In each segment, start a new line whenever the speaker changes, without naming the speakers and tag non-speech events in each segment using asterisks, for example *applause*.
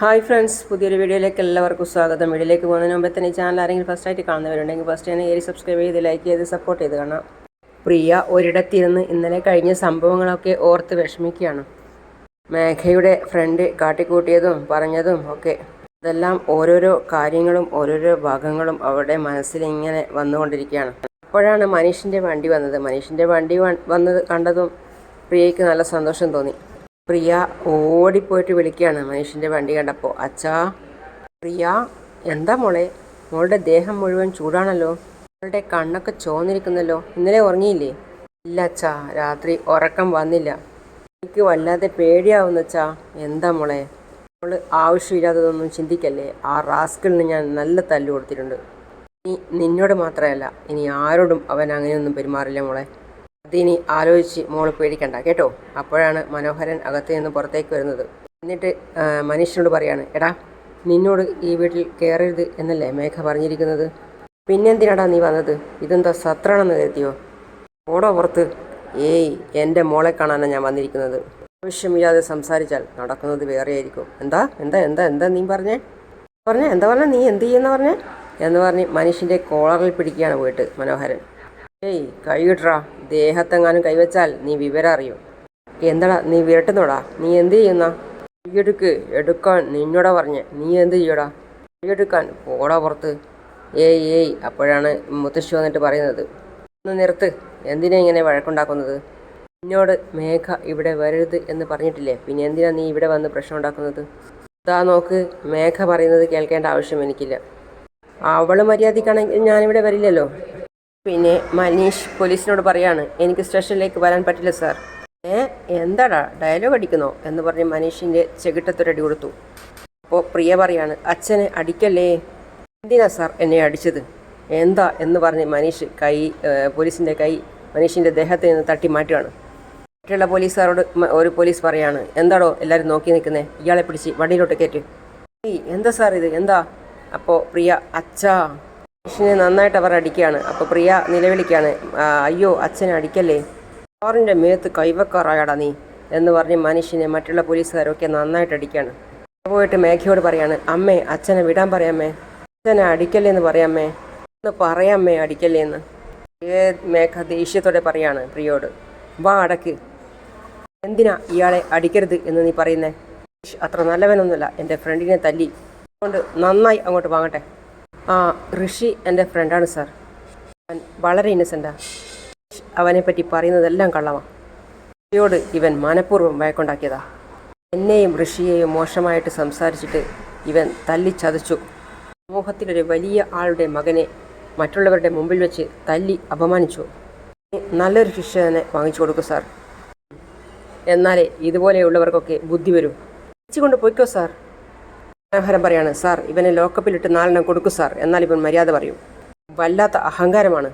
Hi friends പുതിയൊരു വീഡിയോയിലേക്ക് എല്ലാവർക്കും സ്വാഗതം. വീഡിയോയിലേക്ക് പോകുന്നതിന് മുമ്പേ തന്നെ ചാനൽ ആരെങ്കിലും ഫസ്റ്റ് ആയിട്ട് കാണുന്നവരുണ്ടെങ്കിൽ ഫസ്റ്റ് തന്നെ കയറി സബ്സ്ക്രൈബ് ചെയ്ത് ലൈക്ക് ചെയ്ത് സപ്പോർട്ട് ചെയ്ത് കാണാം. പ്രിയ ഒരിടത്തിരുന്ന് ഇന്നലെ കഴിഞ്ഞ സംഭവങ്ങളൊക്കെ ഓർത്ത് വിഷമിക്കുകയാണ്. മേഘയുടെ ഫ്രണ്ട് കാട്ടിക്കൂട്ടിയതും പറഞ്ഞതും ഒക്കെ. ഇതെല്ലാം ഓരോരോ കാര്യങ്ങളും ഓരോരോ ഭാഗങ്ങളും അവരുടെ മനസ്സിൽ ഇങ്ങനെ വന്നുകൊണ്ടിരിക്കുകയാണ്. അപ്പോഴാണ് മനീഷിന്റെ വണ്ടി വന്നത്. മനീഷിന്റെ വണ്ടി വന്നത് കണ്ടതും പ്രിയയ്ക്ക് നല്ല സന്തോഷം തോന്നി. പ്രിയ ഓടിപ്പോയിട്ട് വിളിക്കുകയാണ് മനുഷ്യന്റെ വണ്ടി കണ്ടപ്പോൾ. അച്ഛാ പ്രിയ എന്താ മോളെ? മോളുടെ ദേഹം മുഴുവൻ ചൂടാണല്ലോ. മോളുടെ കണ്ണൊക്കെ ചോന്നിരിക്കുന്നല്ലോ ഇന്നലെ ഉറങ്ങിയില്ലേ? ഇല്ല അച്ഛാ രാത്രി ഉറക്കം വന്നില്ല. എനിക്ക് വല്ലാതെ പേടിയാവുന്ന അച്ഛാ. എന്താ മോളെ? മോൾ ആവശ്യമില്ലാത്തതൊന്നും ചിന്തിക്കല്ലേ? ആ റാസ്കലിന് ഞാൻ നല്ല തല്ലു കൊടുത്തിട്ടുണ്ട്. നീ നിന്നോട് മാത്രമല്ല ഇനി ആരോടും അവൻ അങ്ങനെയൊന്നും പെരുമാറില്ല മോളെ. അതിനി ആലോചിച്ച് മോൾ പേടിക്കണ്ട കേട്ടോ? അപ്പോഴാണ് മനോഹരൻ അകത്തു നിന്ന് പുറത്തേക്ക് വരുന്നത്. എന്നിട്ട് മനുഷ്യനോട് പറയാണ് എടാ നിന്നോട് ഈ വീട്ടിൽ കയറരുത് എന്നല്ലേ മേഘ പറഞ്ഞിരിക്കുന്നത്? പിന്നെന്തിനാടാ നീ വന്നത്? ഇതെന്താ സത്രാണെന്ന് കരുതിയോ? ഓടോ പുറത്ത്. ഏയ് എന്റെ മോളെ കാണാനാണ് ഞാൻ വന്നിരിക്കുന്നത്. ആവശ്യമില്ലാതെ സംസാരിച്ചാൽ നടക്കുന്നത് വേറെയായിരിക്കും. എന്താ? എന്താ? എന്താ? എന്താ നീ പറഞ്ഞേ? പറഞ്ഞേ? എന്താ പറഞ്ഞേ? നീ എന്ത് ചെയ്യുന്ന പറഞ്ഞേ? എന്ന് പറഞ്ഞ് മനുഷ്യന്റെ കോളറിൽ പിടിക്കുകയാണ് പോയിട്ട് മനോഹരൻ. ഏയ് കൈയിട്രാ ദേഹത്തെങ്ങാനും കൈവച്ചാൽ നീ വിവരം അറിയും. എന്താടാ നീ വിരട്ടുന്നോടാ? നീ എന്ത് ചെയ്യുന്ന? കൈയെടുക്ക് എടുക്കാൻ നിന്നോടാ പറഞ്ഞേ. നീ എന്ത് ചെയ്യടാ? കൈയെടുക്കാൻ പോടാ പുറത്ത്. ഏയ് ഏയ് അപ്പോഴാണ് മുത്തശ്ശി വന്നിട്ട് പറയുന്നത്. ഒന്ന് നിർത്ത്. എന്തിനാ ഇങ്ങനെ വഴക്കുണ്ടാക്കുന്നത്? നിന്നോട് മേഘ ഇവിടെ വരരുത് എന്ന് പറഞ്ഞിട്ടില്ലേ? പിന്നെ എന്തിനാ നീ ഇവിടെ വന്ന് പ്രശ്നം ഉണ്ടാക്കുന്നത്? ഇതാ നോക്ക് മേഘ പറയുന്നത് കേൾക്കേണ്ട ആവശ്യം എനിക്കില്ല. അവൾ മര്യാദക്കാണെങ്കിൽ ഞാനിവിടെ വരില്ലല്ലോ. പിന്നെ മനീഷ് പോലീസിനോട് പറയാണ് എനിക്ക് സ്റ്റേഷനിലേക്ക് വരാൻ പറ്റില്ല സാർ. ഏ എന്താടാ ഡയലോഗ് അടിക്കുന്നോ? എന്ന് പറഞ്ഞ് മനീഷിന്റെ ചെകിട്ടത്തൊരടി കൊടുത്തു. അപ്പോൾ പ്രിയ പറയാണ് അച്ഛനെ അടിക്കല്ലേ? എന്തിനാ സാർ എന്നെ അടിച്ചത്? എന്താ? എന്ന് പറഞ്ഞ് മനീഷ് കൈ പോലീസിന്റെ കൈ മനീഷിന്റെ ദേഹത്ത് നിന്ന് തട്ടി മാറ്റുകയാണ് മറ്റുള്ള പോലീസുകാരോട് ഒരു പോലീസ് പറയാണ് എന്താടോ എല്ലാവരും നോക്കി നിൽക്കുന്നേ? ഇയാളെ പിടിച്ച് വണ്ടിയിലോട്ട് കയറ്റി. എന്താ സാർ ഇത്? എന്താ? അപ്പോൾ പ്രിയ അച്ഛാ. മനുഷ്യനെ നന്നായിട്ട് അവർ അടിക്കുകയാണ്. അപ്പോൾ പ്രിയ നിലവിളിക്കുകയാണ് അയ്യോ അച്ഛനെ അടിക്കല്ലേ? സാറിന്റെ മേത്ത് കൈവക്കാറായടാ നീ എന്ന് പറഞ്ഞ് മനുഷ്യനെ മറ്റുള്ള പോലീസുകാരൊക്കെ നന്നായിട്ട് അടിക്കുകയാണ്. പോയിട്ട് മേഘയോട് പറയാണ് അമ്മേ അച്ഛനെ വിടാൻ പറയാമേ അച്ഛനെ അടിക്കല്ലേ എന്ന് പറയാമേ ഒന്ന് പറയാമേ അടിക്കല്ലേ എന്ന്. മേഘ ദേഷ്യത്തോടെ പറയാണ് പ്രിയോട് വാ അടക്ക്. എന്തിനാ ഇയാളെ അടിക്കരുത് എന്ന് നീ പറയുന്നേ? അത്ര നല്ലവനൊന്നുമല്ല എന്റെ ഫ്രണ്ടിനെ തല്ലി. അതുകൊണ്ട് നന്നായി അങ്ങോട്ട് വാങ്ങട്ടെ. ആ ഋഷി എന്റെ ഫ്രണ്ടാണ് സാർ. അവൻ വളരെ ഇന്നസെന്റാണ് അവനെ പറ്റി പറയുന്നതെല്ലാം കള്ളമാണ് ഋഷിയോട് ഇവൻ മനഃപൂർവം വഴക്കുണ്ടാക്കിയതാ. എന്നെയും ഋഷിയെയും മോശമായിട്ട് സംസാരിച്ചിട്ട് ഇവൻ തല്ലിച്ചതച്ചു. സമൂഹത്തിലൊരു വലിയ ആളുടെ മകനെ മറ്റുള്ളവരുടെ മുമ്പിൽ വെച്ച് തല്ലി അപമാനിച്ചു. നല്ലൊരു ശിക്ഷ തന്നെ വാങ്ങിച്ചു കൊടുക്കും സാർ. എന്നാലേ ഇതുപോലെയുള്ളവർക്കൊക്കെ ബുദ്ധി വരും. തിരിച്ചുകൊണ്ട് പോയിക്കോ സാർ. മനോഹരം പറയാണ് സാർ ഇവനെ ലോക്കപ്പിലിട്ട് നാലെണ്ണം കൊടുക്കൂ സാർ. എന്നാൽ ഇവൻ മര്യാദ പറയും വല്ലാത്ത അഹങ്കാരമാണ്.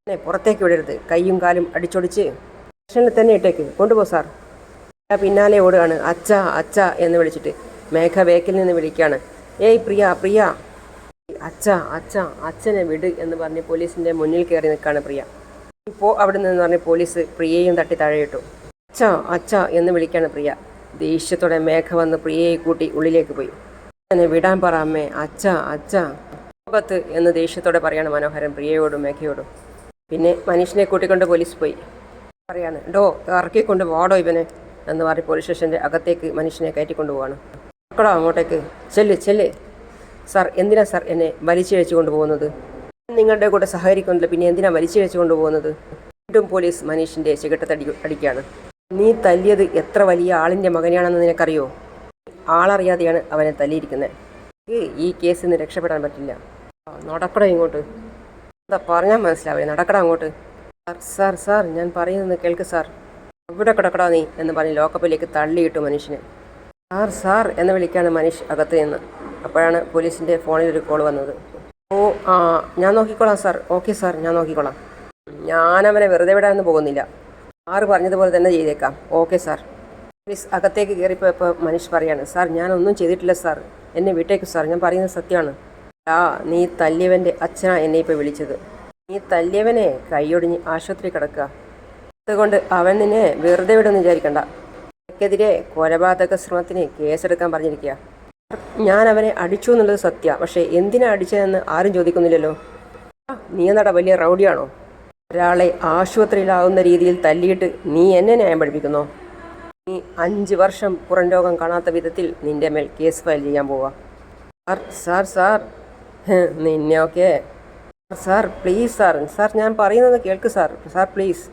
എന്നെ പുറത്തേക്ക് വിടരുത്. കൈയും കാലും അടിച്ചൊടിച്ച് സ്റ്റേഷനിൽ തന്നെ ഇട്ടേക്ക്. കൊണ്ടുപോ സാർ. പിന്നാലെ ഓടുകയാണ് അച്ഛ അച്ഛ എന്ന് വിളിച്ചിട്ട് മേഘ ബേക്കിൽ നിന്ന് വിളിക്കുകയാണ് ഏയ് പ്രിയ പ്രിയ. അച്ഛ അച്ഛ അച്ഛനെ വിട് എന്ന് പറഞ്ഞ് പോലീസിന്റെ മുന്നിൽ കയറി നിൽക്കുകയാണ് പ്രിയ. ഇപ്പോൾ അവിടെ നിന്ന് പറഞ്ഞ് പോലീസ് പ്രിയയും തട്ടി താഴെയിട്ടു. അച്ഛ അച്ഛ എന്ന് വിളിക്കുകയാണ് പ്രിയ. ദേഷ്യത്തോടെ മേഘ വന്ന് പ്രിയയെ കൂട്ടി ഉള്ളിലേക്ക് പോയി. എന്നെ വിടാൻ പറമ്മേ അച്ഛ അച്ഛ. ലോകത്ത് എന്ന് ദേഷ്യത്തോടെ പറയാണ് മനോഹരൻ പ്രിയയോടും മേഘയോടും. പിന്നെ മനീഷിനെ കൂട്ടിക്കൊണ്ട് പോലീസ് പോയി. പറയാണ് ഡോ ഇറക്കിക്കൊണ്ട് വാടോ ഇവനെ. എന്ന് പറഞ്ഞ് പോലീസ് സ്റ്റേഷന്റെ അകത്തേക്ക് മനുഷ്യനെ കയറ്റിക്കൊണ്ട് പോവാണ്. ഇറക്കടോ അങ്ങോട്ടേക്ക്. ചെല്ല് ചെല്ല്. സാർ എന്തിനാ സാർ എന്നെ വലിച്ചിഴച്ചു കൊണ്ടുപോകുന്നത് നിങ്ങളുടെ കൂടെ സഹകരിക്കുന്നില്ല. പിന്നെ എന്തിനാ വലിച്ചിഴച്ചു കൊണ്ടുപോകുന്നത് വീണ്ടും പോലീസ് മനീഷിന്റെ ചികിട്ടത്തടി അടിക്കുകയാണ് നീ തല്ലിയത് എത്ര വലിയ ആളിന്റെ മകനെയാണെന്ന് നിനക്കറിയോ? ആളറിയാതെയാണ് അവനെ തല്ലിയിരിക്കുന്നത്. ഈ കേസിൽ നിന്ന് രക്ഷപ്പെടാൻ പറ്റില്ല. നടക്കടാ ഇങ്ങോട്ട്. എന്താ പറഞ്ഞാൽ മനസ്സിലാവില്ല. നടക്കടാ അങ്ങോട്ട്. സാർ സാർ സാർ ഞാൻ പറയുന്നത് കേൾക്ക് സാർ. അവിടെ കിടക്കടാ നീ എന്ന് പറഞ്ഞ് ലോക്കപ്പിലേക്ക് തള്ളിയിട്ടു മനുഷ്യന്. സാർ സാർ എന്ന് വിളിക്കാണ് മനീഷ് അകത്ത് നിന്ന്. അപ്പോഴാണ് പോലീസിന്റെ ഫോണിൽ ഒരു കോൾ വന്നത്. ഓ ആ ഞാൻ നോക്കിക്കോളാം സാർ. ഓക്കെ സാർ ഞാൻ നോക്കിക്കോളാം. ഞാനവനെ വെറുതെ വിടാനൊന്നും പോകുന്നില്ല. സാറ് പറഞ്ഞതുപോലെ തന്നെ ചെയ്തേക്കാം. Okay sir. പോലീസ് അകത്തേക്ക് കയറിപ്പോയപ്പോൾ മനീഷ് പറയാണ് സാർ ഞാനൊന്നും ചെയ്തിട്ടില്ല സാർ. എന്നെ വിട്ടേക്ക് സാർ. ഞാൻ പറയുന്നത് സത്യമാണ്. ആ നീ തല്ലിയവന്റെ അച്ഛനാ എന്നെ ഇപ്പോൾ വിളിച്ചത്. നീ തല്ലിയവനെ കൈയൊടിഞ്ഞ് ആശുപത്രി കിടക്കുക. അതുകൊണ്ട് അവൻ നിന്നെ വെറുതെ വിടുമെന്ന് വിചാരിക്കണ്ട. എനിക്കെതിരെ കൊലപാതക ശ്രമത്തിന് കേസെടുക്കാൻ പറഞ്ഞിരിക്കുക. ഞാൻ അവനെ അടിച്ചു എന്നുള്ളത് സത്യ. പക്ഷേ എന്തിനാ അടിച്ചതെന്ന് ആരും ചോദിക്കുന്നില്ലല്ലോ. നീ നട വലിയ റൗഡിയാണോ? ഒരാളെ ആശുപത്രിയിലാവുന്ന രീതിയിൽ തല്ലിയിട്ട് നീ എന്നെ ന്യായം പഠിപ്പിക്കുന്നോ? നീ അഞ്ച് വർഷം പുറം രോഗം കാണാത്ത വിധത്തിൽ നിന്റെ മേൽ കേസ് ഫയൽ ചെയ്യാൻ പോവാ. Sir sir sir. *laughs* നിന്നെ okay sir please sir. Sir ഞാൻ പറയുന്നത് കേൾക്ക് സാർ. Sir please.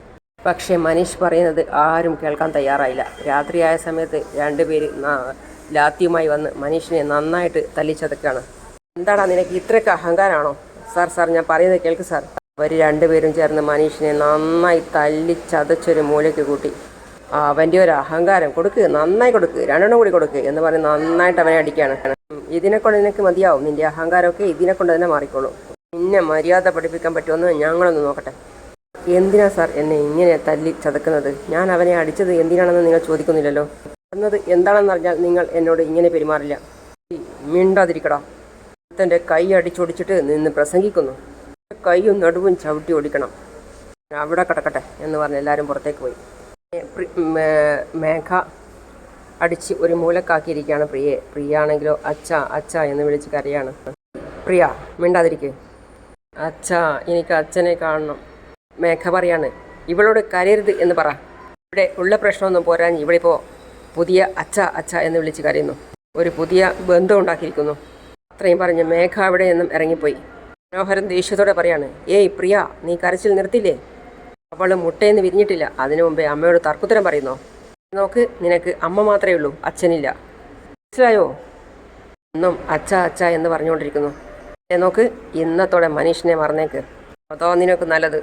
പക്ഷേ മനീഷ് പറയുന്നത് ആരും കേൾക്കാൻ തയ്യാറായില്ല. രാത്രിയായ സമയത്ത് രണ്ടുപേര് ലാത്തിയുമായി വന്ന് മനീഷിനെ നന്നായിട്ട് തല്ലിച്ചതക്കാണ്. എന്താടാ നിനക്ക് ഇത്രയ്ക്ക് അഹങ്കാരമാണോ സാർ സാർ ഞാൻ പറയുന്നത് കേൾക്ക് സാർ. അവർ രണ്ടുപേരും ചേർന്ന് മനീഷിനെ നന്നായി തല്ലിച്ചതച്ചൊരു മൂലയ്ക്ക് കൂട്ടി. അവന്റെ ഒരു അഹങ്കാരം കൊടുക്ക് നന്നായി കൊടുക്ക് രണ്ടെണ്ണം കൂടി കൊടുക്ക് എന്ന് പറഞ്ഞ് നന്നായിട്ട് അവനെ അടിക്കുകയാണ്. ഉം, ഇതിനെ കൊണ്ട് നിനക്ക് മതിയാവും നിന്റെ അഹങ്കാരമൊക്കെ ഇതിനെ കൊണ്ട് തന്നെ മാറിക്കോളൂ. നിന്നെ മര്യാദ പഠിപ്പിക്കാൻ പറ്റുമെന്ന് ഞങ്ങളൊന്ന് നോക്കട്ടെ. എന്തിനാ സാർ എന്നെ ഇങ്ങനെ തല്ലി ചതക്കുന്നത്? ഞാൻ അവനെ അടിച്ചത് എന്തിനാണെന്ന് നിങ്ങൾ ചോദിക്കുന്നില്ലല്ലോ? എന്നത് എന്താണെന്ന് അറിഞ്ഞാൽ നിങ്ങൾ എന്നോട് ഇങ്ങനെ പെരുമാറില്ല. മിണ്ടാതിരിക്കടാ. തന്റെ കൈ അടിച്ചൊടിച്ചിട്ട് നിന്ന് പ്രസംഗിക്കുന്നു. കൈയും നടുവും ചവിട്ടി ഓടിക്കണം. അവിടെ കിടക്കട്ടെ എന്ന് പറഞ്ഞ് എല്ലാവരും പുറത്തേക്ക് പോയി. മേഘ അടിച്ച് ഒരു മൂലക്കാക്കിയിരിക്കുകയാണ് പ്രിയെ. പ്രിയ ആണെങ്കിലോ അച്ഛ അച്ഛ എന്ന് വിളിച്ച് കരയാണ്. പ്രിയ മിണ്ടാതിരിക്കേ. അച്ഛ എനിക്ക് അച്ഛനെ കാണണം. മേഘ പറയാണ് ഇവളോട് കരയരുത് എന്ന് പറ. ഇവിടെ ഉള്ള പ്രശ്നമൊന്നും പോരാഞ്ഞ് ഇവളിപ്പോൾ പുതിയ അച്ഛ അച്ഛ എന്ന് വിളിച്ച് കരയുന്നു. ഒരു പുതിയ ബന്ധം ഉണ്ടാക്കിയിരിക്കുന്നു. അത്രയും പറഞ്ഞ് മേഘ അവിടെ നിന്നും ഇറങ്ങിപ്പോയി. മനോഹരൻ ദേഷ്യത്തോടെ പറയാണ് ഏയ് പ്രിയ നീ കരച്ചിൽ നിർത്തില്ലേ? അവൾ മുട്ടയെന്ന് വിരിഞ്ഞിട്ടില്ല. അതിനു മുമ്പേ അമ്മയോട് തർക്കുത്തരം പറയുന്നോ? നോക്ക് നിനക്ക് അമ്മ മാത്രമേ ഉള്ളൂ അച്ഛനില്ല. മനസ്സിലായോ? ഒന്നും അച്ഛ അച്ഛ എന്ന് പറഞ്ഞുകൊണ്ടിരിക്കുന്നു. നോക്ക് ഇന്നത്തോടെ മനീഷിനെ മറന്നേക്ക്. അതോ നിനക്ക് നല്ലത്?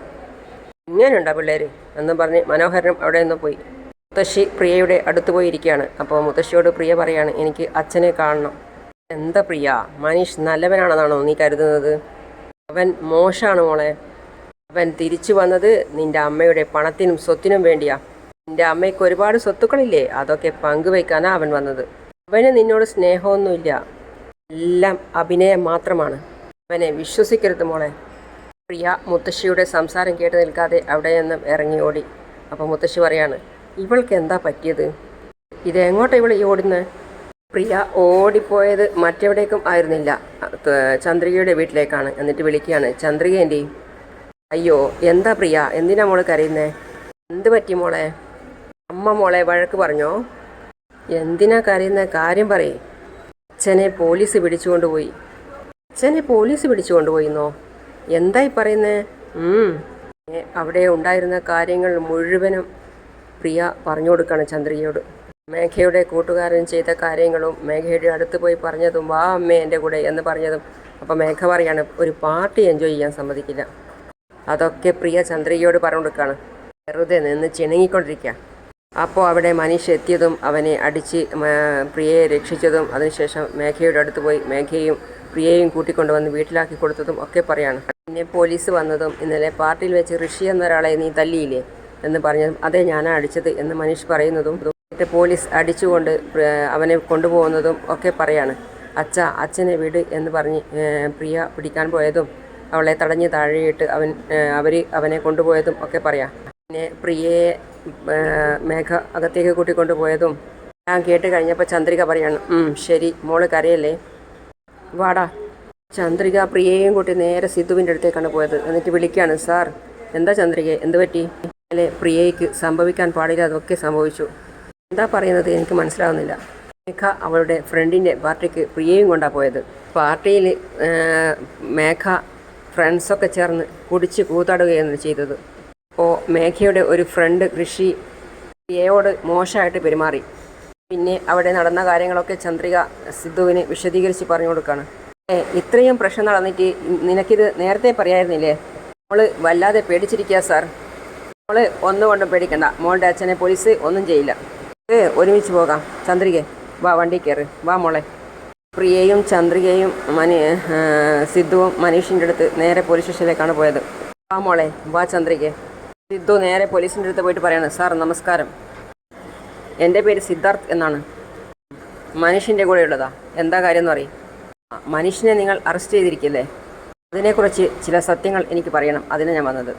ഇങ്ങനെയുണ്ടോ പിള്ളേര്? എന്നും പറഞ്ഞ് മനോഹരനും അവിടെ നിന്ന് പോയി. മുത്തശ്ശി പ്രിയയുടെ അടുത്ത് പോയി ഇരിക്കുകയാണ്. അപ്പോൾ മുത്തശ്ശിയോട് പ്രിയ പറയാണ് എനിക്ക് അച്ഛനെ കാണണം. എന്താ പ്രിയ? മനീഷ് നല്ലവനാണെന്നാണോ നീ കരുതുന്നത്? അവൻ മോശമാണ് മോളെ. അവൻ തിരിച്ചു വന്നത് നിന്റെ അമ്മയുടെ പണത്തിനും സ്വത്തിനും വേണ്ടിയാ. നിന്റെ അമ്മയ്ക്ക് ഒരുപാട് സ്വത്തുക്കളില്ലേ? അതൊക്കെ പങ്കുവയ്ക്കാനാ അവൻ വന്നത്. അവന് നിന്നോട് സ്നേഹമൊന്നുമില്ല. എല്ലാം അഭിനയം മാത്രമാണ്. അവനെ വിശ്വസിക്കരുത് മോളെ. പ്രിയ മുത്തശ്ശിയുടെ സംസാരം കേട്ട് നിൽക്കാതെ അവിടെ നിന്നും ഇറങ്ങി ഓടി. അപ്പോൾ മുത്തശ്ശി പറയാണ് ഇവൾക്ക് എന്താ പറ്റിയത്? ഇത് എങ്ങോട്ടാ ഇവൾ ഈ ഓടുന്നത് പ്രിയ ഓടിപ്പോയത് മറ്റെവിടേക്കും ആയിരുന്നില്ല. ചന്ദ്രികയുടെ വീട്ടിലേക്കാണ്. എന്നിട്ട് വിളിക്കുകയാണ് ചന്ദ്രിക അയ്യോ എന്താ പ്രിയ? എന്തിനാ മോളെ കരയുന്നേ? എന്ത് പറ്റി മോളെ? അമ്മ മോളെ വഴക്ക് പറഞ്ഞോ? എന്തിനാ കരയുന്ന? കാര്യം പറയേ. അച്ഛനെ പോലീസ് പിടിച്ചുകൊണ്ടുപോയി അച്ഛനെ പോലീസ് പിടിച്ചുകൊണ്ടുപോയിന്നോ എന്തായി പറയുന്നേ. അവിടെ ഉണ്ടായിരുന്ന കാര്യങ്ങൾ മുഴുവനും പ്രിയ പറഞ്ഞു കൊടുക്കണം ചന്ദ്രികയോട്. മേഘയുടെ കൂട്ടുകാരൻ ചെയ്ത കാര്യങ്ങളും മേഘയുടെ അടുത്ത് പോയി പറഞ്ഞതും വാ അമ്മേ എന്റെ കൂടെ എന്ന് പറഞ്ഞതും. അപ്പോൾ മേഘ പറയാണ് ഒരു പാർട്ടി എൻജോയ് ചെയ്യാൻ സമ്മതിക്കില്ല. അതൊക്കെ പ്രിയ ചന്ദ്രികയോട് പറഞ്ഞു കൊടുക്കുകയാണ് വെറുതെ നിന്ന് ചിണുങ്ങിക്കൊണ്ടിരിക്കുക. അപ്പോൾ അവിടെ മനീഷ് എത്തിയതും അവനെ അടിച്ച് പ്രിയയെ രക്ഷിച്ചതും അതിനുശേഷം മേഘയുടെ അടുത്ത് പോയി മേഘയും പ്രിയയെയും കൂട്ടിക്കൊണ്ടുവന്ന് വീട്ടിലാക്കി കൊടുത്തതും ഒക്കെ പറയാണ്. പിന്നെ പോലീസ് വന്നതും ഇന്നലെ പാർട്ടിയിൽ വെച്ച് ഋഷി എന്നൊരാളെ നീ തല്ലിയില്ലേ എന്ന് പറഞ്ഞതും അതെ ഞാനാ അടിച്ചത് എന്ന് മനീഷ് പറയുന്നതും പോലീസ് അടിച്ചുകൊണ്ട് അവനെ കൊണ്ടുപോകുന്നതും ഒക്കെ പറയാണ്. അച്ഛ അച്ഛനെ വിട് എന്ന് പറഞ്ഞ് പ്രിയ പിടിക്കാൻ പോയതും അവളെ തടഞ്ഞ് താഴെയിട്ട് അവൻ അവർ അവനെ കൊണ്ടുപോയതും ഒക്കെ പറയാം. പിന്നെ പ്രിയയെ മേഘ അകത്തേക്ക് കൂട്ടിക്കൊണ്ടുപോയതും ഞാൻ കേട്ട് കഴിഞ്ഞപ്പോൾ ചന്ദ്രിക പറയാണ് ശരി മോൾ കരയല്ലേ? വാടാ. ചന്ദ്രിക പ്രിയയെയും കൂട്ടി നേരെ സിദ്ധുവിന്റെ അടുത്തേക്കാണ് പോയത്. എന്നിട്ട് വിളിക്കുകയാണ് സാർ എന്താ ചന്ദ്രിക എന്ത് പറ്റി? അല്ലെ പ്രിയയ്ക്ക് സംഭവിക്കാൻ പാടില്ല അതൊക്കെ സംഭവിച്ചു. എന്താ പറയുന്നത് എനിക്ക് മനസ്സിലാവുന്നില്ല. മേഘ അവളുടെ ഫ്രണ്ടിന്റെ പാർട്ടിക്ക് പ്രിയയും കൊണ്ടാണ് പോയത്. പാർട്ടിയിൽ മേഘ ഫ്രണ്ട്സൊക്കെ ചേർന്ന് കുടിച്ച് കൂത്താടുകയാണ് ചെയ്തത്. അപ്പോൾ മേഘയുടെ ഒരു ഫ്രണ്ട് ഋഷി പ്രിയയോട് മോശമായിട്ട് പെരുമാറി. പിന്നെ അവിടെ നടന്ന കാര്യങ്ങളൊക്കെ ചന്ദ്രിക സിദ്ധുവിന് വിശദീകരിച്ച് പറഞ്ഞു കൊടുക്കുകയാണ് ഇത്രയും പ്രശ്നം നടന്നിട്ട് നിനക്കിത് നേരത്തെ പറയായിരുന്നില്ലേ? മോൾ വല്ലാതെ പേടിച്ചിരിക്കുക സാർ. ഒന്നും കൊണ്ടും പേടിക്കണ്ട. മോളുടെ അച്ഛനെ പോലീസ് ഒന്നും ചെയ്യില്ല. ഒരുമിച്ച് പോകാം. ചന്ദ്രികെ വാ വണ്ടി കയറ്. വാ മോളെ. പ്രിയയും ചന്ദ്രികയും മനി സിദ്ധുവും മനീഷിന്റെ അടുത്ത് നേരെ പോലീസ് സ്റ്റേഷനിലേക്കാണ് പോയത്. ആ മോളെ വാ ചന്ദ്രികെ. സിദ്ധു നേരെ പോലീസിന്റെ അടുത്ത് പോയിട്ട് പറയാണ് സാർ നമസ്കാരം. എന്റെ പേര് സിദ്ധാർത്ഥ് എന്നാണ്. മനീഷിന്റെ കൂടെ ഉള്ളതാ. എന്താ കാര്യം എന്ന് പറയും മനീഷിനെ നിങ്ങൾ അറസ്റ്റ് ചെയ്തിരിക്കില്ലേ? അതിനെക്കുറിച്ച് ചില സത്യങ്ങൾ എനിക്ക് പറയണം. അതിന് ഞാൻ വന്നത്.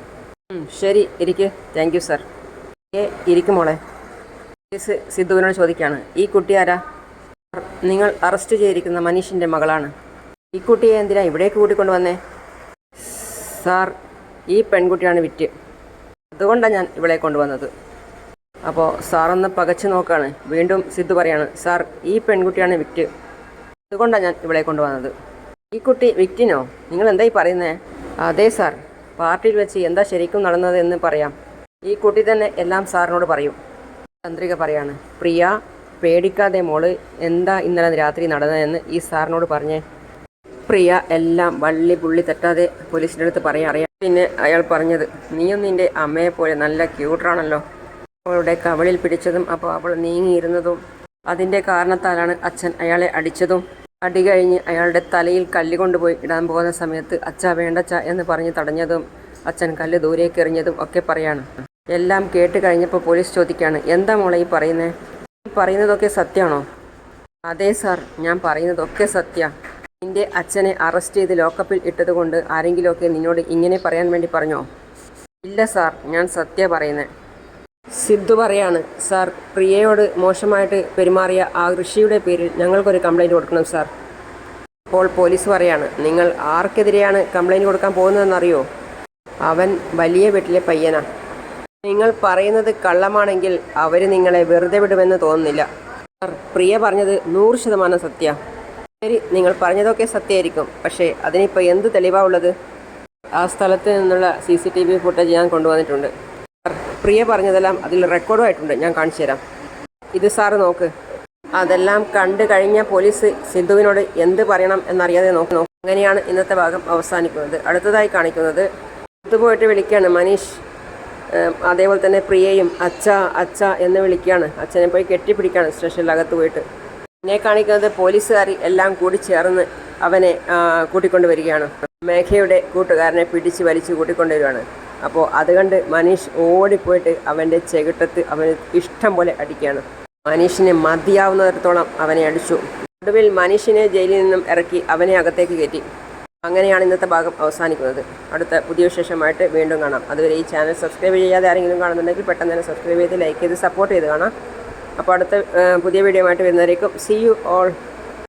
ശരി ഇരിക്ക്. Thank you sir. ഏ ഇരിക്കും മോളെ. കേസ് സിദ്ധുവിനോട് ചോദിക്കുകയാണ് ഈ കുട്ടി ആരാ? നിങ്ങൾ അറസ്റ്റ് ചെയ്തിരിക്കുന്ന മനീഷിന്റെ മകളാണ്. ഈ കുട്ടിയെ എന്തിനാ ഇവിടേക്ക് കൂട്ടിക്കൊണ്ടുവന്നേ സാർ ഈ പെൺകുട്ടിയാണ് വിറ്റ്. അതുകൊണ്ടാണ് ഞാൻ ഇവിടെ കൊണ്ടുവന്നത്. അപ്പോൾ സാറൊന്ന് പകച്ചു നോക്കാണ്. വീണ്ടും സിദ്ധു പറയാണ് സാർ ഈ പെൺകുട്ടിയാണ് വിറ്റ്. അതുകൊണ്ടാണ് ഞാൻ ഇവിടെ കൊണ്ടുവന്നത്. ഈ കുട്ടി വിക്റ്റിനോ നിങ്ങൾ എന്തായി പറയുന്നേ? അതെ സാർ. പാർട്ടിയിൽ വെച്ച് എന്താ ശരിക്കും നടന്നത് എന്ന് പറയാം. ഈ കുട്ടി തന്നെ എല്ലാം സാറിനോട് പറയും. ചന്ദ്രിക പറയാണ് പ്രിയ പേടിക്കാതെ മോൾ എന്താ ഇന്നലെ രാത്രി നടന്നതെന്ന് ഈ സാറിനോട് പറഞ്ഞേ. പ്രിയ എല്ലാം വള്ളി പുള്ളി തെറ്റാതെ പോലീസിന്റെ അടുത്ത് പറയാൻ അറിയാം. പിന്നെ അയാൾ പറഞ്ഞത് നീയും നിന്റെ അമ്മയെ പോലെ നല്ല ക്യൂട്ടറാണല്ലോ അവളുടെ കവളിൽ പിടിച്ചതും അപ്പോൾ അവൾ നീങ്ങിയിരുന്നതും അതിന്റെ കാരണത്താലാണ് അച്ഛൻ അയാളെ അടിച്ചതും. അടി കഴിഞ്ഞ് അയാളുടെ തലയിൽ കല്ല് കൊണ്ടുപോയി ഇടാൻ പോകുന്ന സമയത്ത് അച്ഛ വേണ്ടച്ച എന്ന് പറഞ്ഞ് തടഞ്ഞതും അച്ഛൻ കല്ല് ദൂരേക്ക് എറിഞ്ഞതും ഒക്കെ പറയാണ്. എല്ലാം കേട്ട് കഴിഞ്ഞപ്പോൾ പോലീസ് ചോദിക്കുകയാണ് എന്താ മോളെ ഈ പറയുന്നേ? ഈ പറയുന്നതൊക്കെ സത്യമാണോ? അതെ സാർ. ഞാൻ പറയുന്നതൊക്കെ സത്യ. നിന്റെ അച്ഛനെ അറസ്റ്റ് ചെയ്ത് ലോക്കപ്പിൽ ഇട്ടതുകൊണ്ട് ആരെങ്കിലുമൊക്കെ നിന്നോട് ഇങ്ങനെ പറയാൻ വേണ്ടി പറഞ്ഞോ? ഇല്ല സാർ. ഞാൻ സത്യ പറയുന്നത് സിദ്ധു പറയാണ് സാർ പ്രിയയോട് മോശമായിട്ട് പെരുമാറിയ ആ ഋഷിയുടെ പേരിൽ ഞങ്ങൾക്കൊരു കംപ്ലൈന്റ് കൊടുക്കണം സാർ. അപ്പോൾ പോലീസ് പറയാണ് നിങ്ങൾ ആർക്കെതിരെയാണ് കംപ്ലൈന്റ് കൊടുക്കാൻ പോകുന്നതെന്നറിയോ? അവൻ വലിയ വീട്ടിലെ പയ്യനാ. നിങ്ങൾ പറയുന്നത് കള്ളമാണെങ്കിൽ അവർ നിങ്ങളെ വെറുതെ വിടുമെന്ന് തോന്നുന്നില്ല. പ്രിയ പറഞ്ഞത് നൂറ് ശതമാനം സത്യ. ശരി നിങ്ങൾ പറഞ്ഞതൊക്കെ സത്യമായിരിക്കും. പക്ഷേ അതിനിപ്പോൾ എന്ത് തെളിവാണ് ഉള്ളത്? ആ സ്ഥലത്ത് നിന്നുള്ള C C T V footage ഞാൻ കൊണ്ടുവന്നിട്ടുണ്ട്. പ്രിയ പറഞ്ഞതെല്ലാം അതിൽ റെക്കോർഡും ആയിട്ടുണ്ട്. ഞാൻ കാണിച്ചു തരാം. ഇത് സാറ് നോക്ക്. അതെല്ലാം കണ്ടു കഴിഞ്ഞ പോലീസ് സിന്ധുവിനോട് എന്ത് പറയണം എന്നറിയാതെ നോക്കി. നോക്കും അങ്ങനെയാണ് ഇന്നത്തെ ഭാഗം അവസാനിക്കുന്നത്. അടുത്തതായി കാണിക്കുന്നത് പോയിട്ട് വിളിക്കുകയാണ് മനീഷ്. അതേപോലെ തന്നെ പ്രിയയും അച്ഛ അച്ഛ എന്ന് വിളിക്കുകയാണ്. അച്ഛനെ പോയി കെട്ടിപ്പിടിക്കുകയാണ് സ്റ്റേഷനിലകത്ത് പോയിട്ട്. എന്നെ കാണിക്കുന്നത് പോലീസുകാരി എല്ലാം കൂടി ചേർന്ന് അവനെ കൂട്ടിക്കൊണ്ട് വരികയാണ്. മേഘയുടെ കൂട്ടുകാരനെ പിടിച്ച് വലിച്ച് കൂട്ടിക്കൊണ്ടുവരികയാണ് അപ്പോൾ അത് കണ്ട് മനീഷ് ഓടിപ്പോയിട്ട് അവന്റെ ചെകിട്ടത്ത് അവന് ഇഷ്ടം പോലെ അടിക്കുകയാണ്. മനീഷിന് മതിയാവുന്നിടത്തോളം അവനെ അടിച്ചു. ഒടുവിൽ മനീഷിനെ ജയിലിൽ നിന്നും ഇറക്കി അവനെ അകത്തേക്ക് കയറ്റി. അങ്ങനെയാണ് ഇന്നത്തെ ഭാഗം അവസാനിക്കുന്നത്. അടുത്ത പുതിയ വിശേഷമായിട്ട് വീണ്ടും കാണാം. അതുവരെ ഈ ചാനൽ സബ്സ്ക്രൈബ് ചെയ്യാതെ ആരെങ്കിലും കാണുന്നുണ്ടെങ്കിൽ പെട്ടെന്ന് തന്നെ സബ്സ്ക്രൈബ് ചെയ്ത് ലൈക്ക് ചെയ്ത് സപ്പോർട്ട് ചെയ്ത് കാണാം. അപ്പോൾ അടുത്ത പുതിയ വീഡിയോ ആയിട്ട് വരുന്നവരേക്കും സി യു ഓൾ